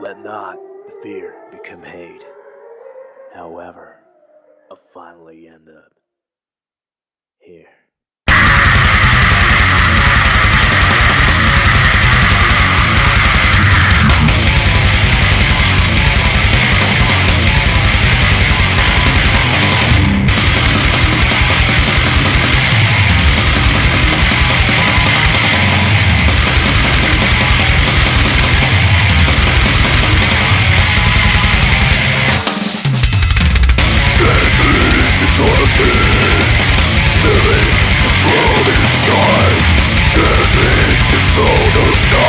Let not the fear become hate. However, I finally end up here. Shadow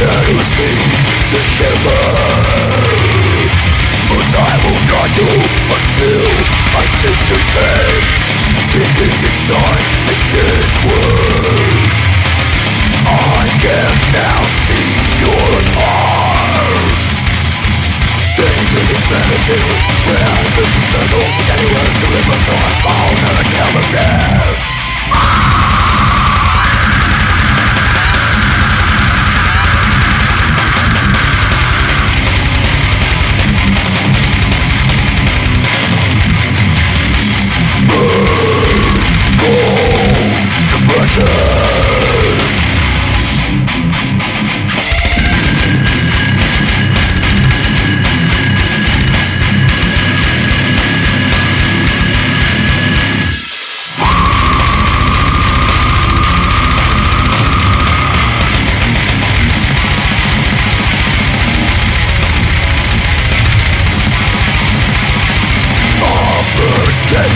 seems to shiver But I will not until I inside the word I can now see your heart vanity Where Anywhere to live until I fall Never again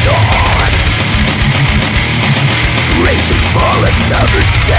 on Reaching for another step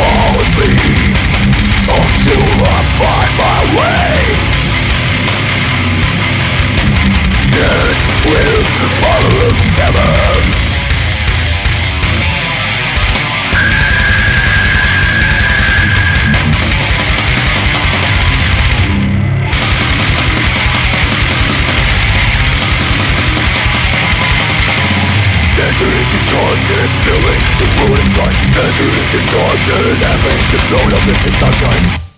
fall asleep Until I find my the darkness, feeling the ruin inside Entering the darkness, having the throne of six sunshines